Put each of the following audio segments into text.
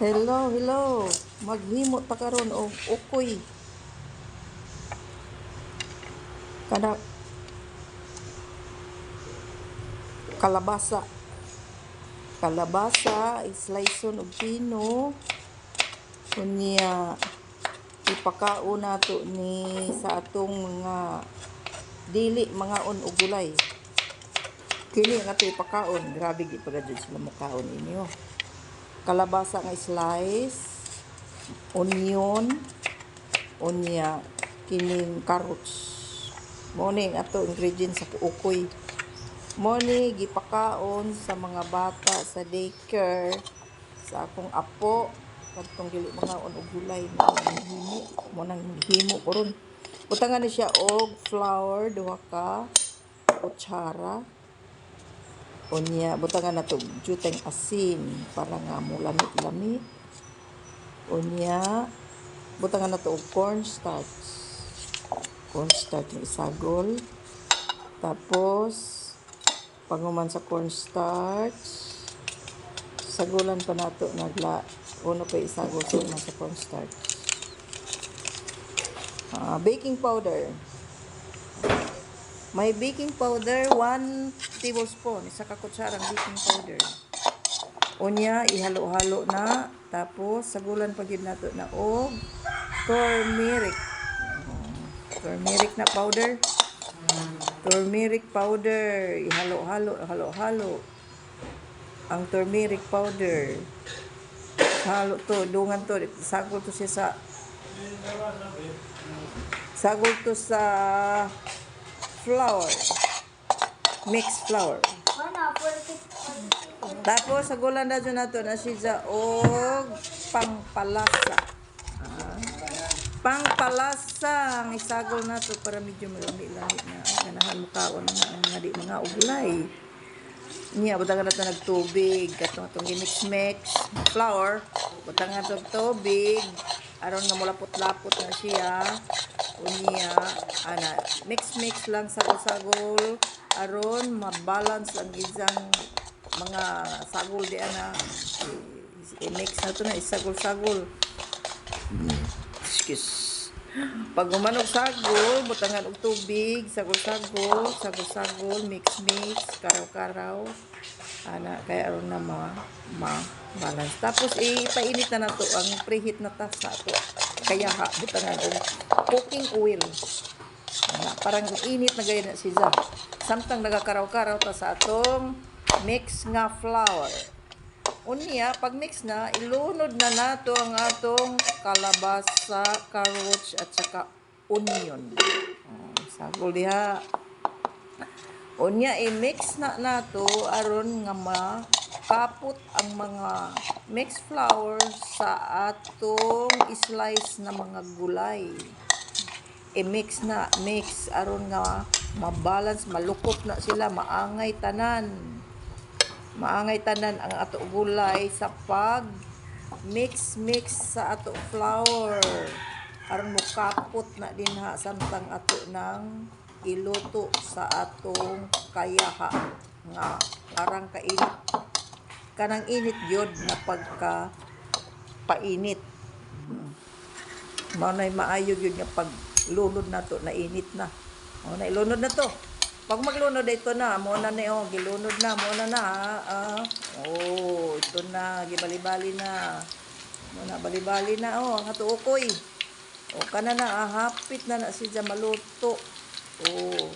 Hello, hello. Maghimo ta karon og ukoy. Kada kalabasa. Kalabasa, isliceon og pino. Kunya ipakao nato ni sa atong mga dili mga on og gulay. Kini nga to ipakaon, grabe gi pagadyo sila mukaon inyo. Kalabasa nga slice, onion, unya kining carrots. Mo ni ang ato ingredients sa ukoy. Mo ni gipakaon sa mga bata sa daycare sa akong apo kadtong dili mga on og gulay nang himo mo nang himo karon butangan ni siya og flour duha ka kutsara unya butangan na to juteng asin para nga mo lami-lami unya butangan na to cornstarch cornstarch ng isagol. Tapos panguman sa cornstarch sagulan pa nato nagla uno pa isagol sa sa cornstarch Ah, baking powder may baking powder 1 tablespoon. Isa ka kutsarang baking powder. Unya ihalo-halo na. Tapos sagulan pa gyud nato na og turmeric. Turmeric na powder. Turmeric powder. Ihalo-halo halo-halo. Ang turmeric powder. Halo to dungan to. Sagol to siya sa sagol to sa flour. Mixed flour. Tapos sagulan na dyan nato na siya og pangpalasa. Ah. pangpalasa ang isagol nato para medyo malami-lami na. Ganahan mo kaon na mga di mga uglay. Niya butang na to nagtubig. Katong atong gimix-mix. Flour butang na to tubig aron nga mulapot-lapot na siya unya ana mix-mix lang sagol-sagol. Aron mabalance ang isang mga sagol di ana. I- i-mix na to na isagol-sagol. Excuse. Pag umanog sagol, butangan og tubig, sagol-sagol, sagol-sagol, mix-mix, karaw-karaw. Ana, kaya aron na ma, ma balance. Tapos ipainit na nato ang preheat na tasa to. Kaya ha, butangan og cooking oil. Ana, parang init na gaya na siya. Samtang nagakaraw-karaw ta sa atong mix nga flour. Unya, pag mix na, ilunod na nato ang atong kalabasa, carrots, at saka onion. Oh, sagol diha. Unya, i-mix na nato aron nga makapot ang mga mixed flour sa atong slice na mga gulay. I-mix na, mix. Aron nga mabalance, malukot na sila, maangay tanan. Maangay tanan ang ato gulay sa pag mix mix sa ato flour. Aron mo kapot na din ha samtang ato ng iluto sa atong kayaha. Nga parang kainit kanang init yod na pagka painit mao nay maayo yun nga pag lunod na to na init na. Mao na ilunod na to. Pag maglunod ito na mo na ni oh gilunod na mo na na ah, ah. oh ito na gibali-bali na. Mo na bali-bali na oh ang ato ukoy oh kana na ah, hapit na na siya maluto. Oh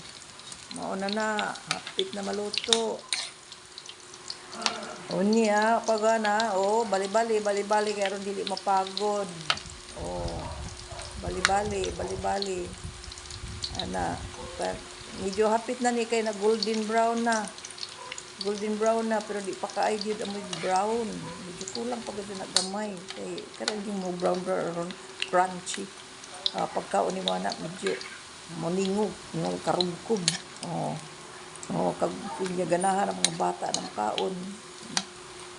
mao na na hapit na maluto Unya, pag na, oh, bali-bali, bali-bali, kaya dili mapagod. Oh, bali-bali, bali-bali. Ana, pa- medyo hapit na ni kay na golden brown na. Golden brown na, pero di pa gyud amoy brown. Medyo kulang pa gyud na gamay. Kay karang yung mo brown brown crunchy. Ah, pagkaon ni mo na medyo moningog, mo karugkog. Oh. Oh, kag kunya ganahan ang mga bata ng kaon.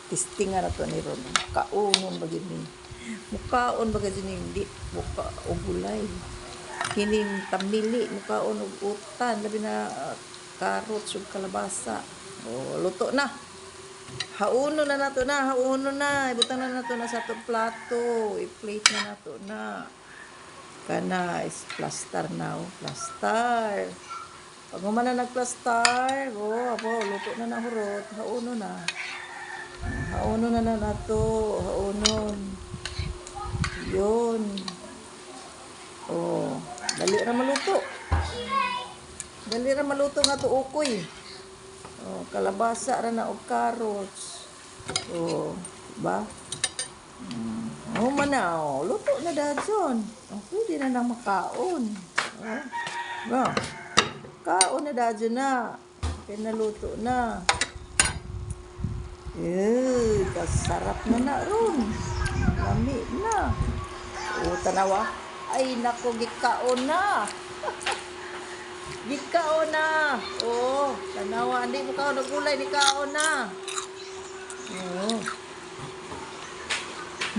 Testingan na to ni Ron. Kaunon ba gini? Mukaon ba gini hindi muka o gulay. Kining tamili mukaon og utan labi na ah, carrots kalabasa. Oh, luto na. Hauno na nato na, hauno na. Ibutang na nato na sa to plato. I-plate na nato na. Kana is plaster now. Plaster. Pag mo man na nagplaster, oh, apo, luto na na hurot. Hauno na. Hauno na na nato. Haunon. Yun. Oh, dali ra maluto. Dali ra maluto nga to ukoy. Oh, kalabasa ra na og carrots. Oh, ba? Mm. Oh, manaw. Luto na dadson. Oh, pwede na nang makaon. Oh. Ba? Kaon na dadson na. Pinaluto na. Eh, kasarap na na ron. Lami na. O, tanawa. Ay, nako, gikaon na. gikaon na. O, tanawa. Hindi mo kaon ng gulay, ni kaon na.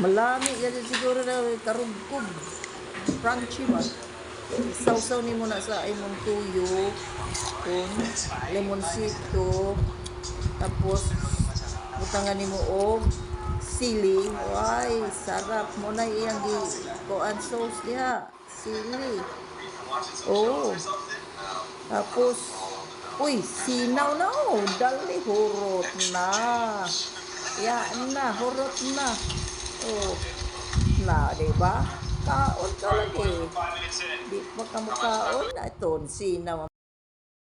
Malami kasi siguro na karugkog. Crunchy ba? Sausaw ni mo na sa imong tuyo. Kung lemonsito. Tapos, butangan ni mo og sili. Ay, sarap mo na iyang gi kuan sauce diha. Sili. Oh. Tapos, uy, sinaw na oh. Dali, hurot na. Yan na, hurot na. Oh. Na, di ba? Kaon ka lagi. Di pa ka mukaon. Ito, sinaw